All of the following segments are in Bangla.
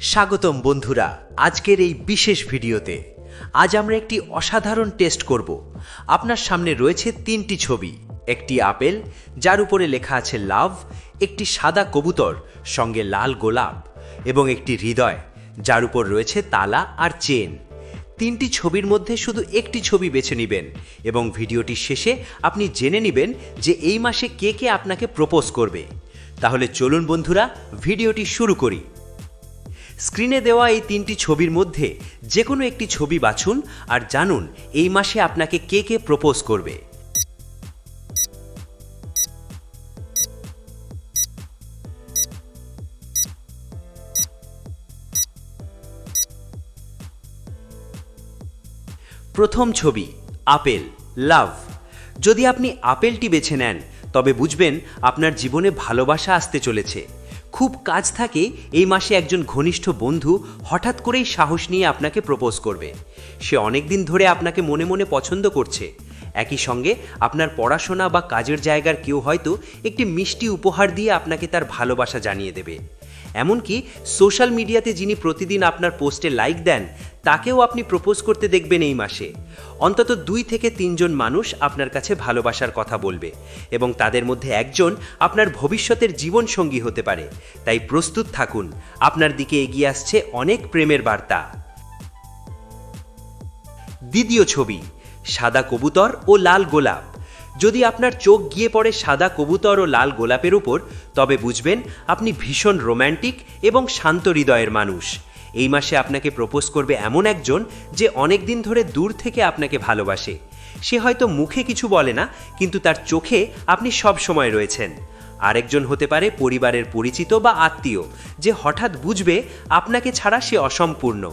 স্বাগতম বন্ধুরা, আজকের এই বিশেষ ভিডিওতে। আজ আমরা একটি অসাধারণ টেস্ট করব। আপনার সামনে রয়েছে তিনটি ছবি। একটি আপেল, যার উপরে লেখা আছে লাভ, একটি সাদা কবুতর, সঙ্গে লাল গোলাপ, এবং একটি হৃদয়, যার উপর রয়েছে তালা আর চেন। তিনটি ছবির মধ্যে শুধু একটি ছবি বেছে নেবেন, এবং ভিডিওটির শেষে আপনি জেনে নেবেন যে এই মাসে কে কে আপনাকে প্রপোজ করবে। তাহলে চলুন বন্ধুরা, ভিডিওটি শুরু করি। স্ক্রিনে দেওয়া এই তিনটি ছবির মধ্যে যে কোনো একটি ছবি বাছুন আর জানুন এই মাসে আপনাকে কে কে প্রপোজ করবে। প্রথম ছবি, আপেল, লাভ। যদি আপনি আপেলটি বেছে নেন, তবে বুঝবেন আপনার জীবনে ভালোবাসা আসতে চলেছে। খুব কাজ থাকে এই মাসে একজন ঘনিষ্ঠ বন্ধু হঠাৎ করেই সাহস নিয়ে আপনাকে প্রপোজ করবে। সে অনেকদিন ধরে আপনাকে মনে মনে পছন্দ করছে। একই সঙ্গে আপনার পড়াশোনা বা কাজের জায়গার কেউ হয়তো একটি মিষ্টি উপহার দিয়ে আপনাকে তার ভালোবাসা জানিয়ে দেবে। এমনকি সোশ্যাল মিডিয়াতে যিনি প্রতিদিন আপনার পোস্টে লাইক দেন, তাকেও আপনি প্রপোজ করতে দেখবেন এই মাসে। অন্তত দুই থেকে তিনজন মানুষ আপনার কাছে ভালোবাসার কথা বলবে এবং তাদের মধ্যে একজন আপনার ভবিষ্যতের জীবনসঙ্গী হতে পারে। তাই প্রস্তুত থাকুন, আপনার দিকে এগিয়ে আসছে অনেক প্রেমের বার্তা। দ্বিতীয় ছবি সাদা কবুতর ও লাল গোলাপ। যদি আপনার চোখ গিয়ে পড়ে সাদা কবুতর ও লাল গোলাপের উপর, তবে বুঝবেন আপনি ভীষণ রোম্যান্টিক এবং শান্ত হৃদয়ের মানুষ। এই মাসে আপনাকে প্রপোজ করবে এমন একজন যে অনেক দিন ধরে দূর থেকে আপনাকে ভালোবাসে। সে হয়তো মুখে কিছু বলে না, কিন্তু তার চোখে আপনি সব সময় রয়েছেন। আরেকজন হতে পারে পরিবারের পরিচিত বা আত্মীয়, যে হঠাৎ বুঝবে আপনাকে ছাড়া সে অসম্পূর্ণ।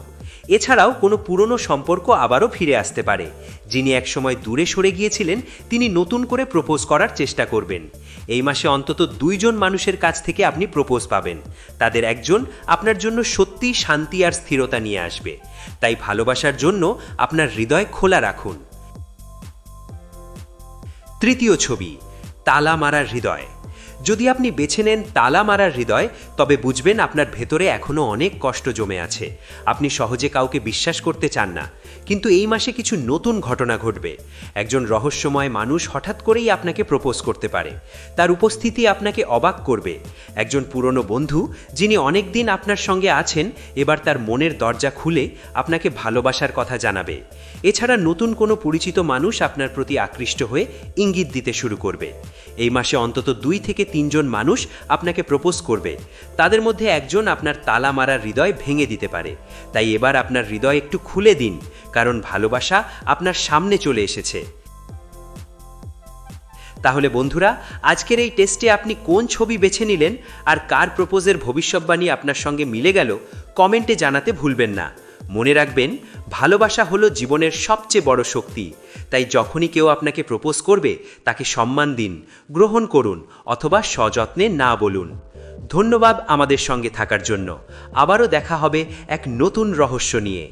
এছাড়াও কোনো পুরনো সম্পর্ক আবারও ফিরে আসতে পারে। যিনি একসময় দূরে সরে গিয়েছিলেন, তিনি নতুন করে প্রপোজ করার চেষ্টা করবেন। এই মাসে অন্তত দুইজন মানুষের কাছ থেকে আপনি প্রপোজ পাবেন। তাদের একজন আপনার জন্য সত্যিই শান্তি আর স্থিরতা নিয়ে আসবে। তাই ভালোবাসার জন্য আপনার হৃদয় খোলা রাখুন। তৃতীয় ছবি, তালা মারার হৃদয়। যদি আপনি বেছে নেন তালা মারার হৃদয়, তবে বুঝবেন আপনার ভেতরে এখনও অনেক কষ্ট জমে আছে। আপনি সহজে কাউকে বিশ্বাস করতে চান না, কিন্তু এই মাসে কিছু নতুন ঘটনা ঘটবে। একজন রহস্যময় মানুষ হঠাৎ করেই আপনাকে প্রপোজ করতে পারে। তার উপস্থিতি আপনাকে অবাক করবে। একজন পুরনো বন্ধু, যিনি অনেক দিন আপনার সঙ্গে আছেন, এবার তার মনের দরজা খুলে আপনাকে ভালোবাসার কথা জানাবে। এছাড়া নতুন কোনো পরিচিত মানুষ আপনার প্রতি আকৃষ্ট হয়ে ইঙ্গিত দিতে শুরু করবে। এই মাসে অন্তত দুই থেকে তিনজন মানুষ আপনাকে প্রপোজ করবে। তাদের মধ্যে একজন আপনার তালা মারার হৃদয় ভেঙে দিতে পারে। তাই এবার আপনার হৃদয় একটু খুলে দিন, কারণ ভালোবাসা আপনার সামনে চলে এসেছে। তাহলে বন্ধুরা, আজকের এই টেস্টে আপনি কোন ছবি বেছে নিলেন আর কার প্রপোজের ভবিষ্যৎবাণী আপনার সঙ্গে মিলে গেল, কমেন্টে জানাতে ভুলবেন না। মনে রাখবেন, ভালোবাসা হলো জীবনের সবচেয়ে বড় শক্তি। তাই যখনই কেউ আপনাকে প্রপোজ করবে, তাকে সম্মান দিন, গ্রহণ করুন, অথবা সযত্নে না বলুন। ধন্যবাদ আমাদের সঙ্গে থাকার জন্য। আবারও দেখা হবে এক নতুন রহস্য নিয়ে।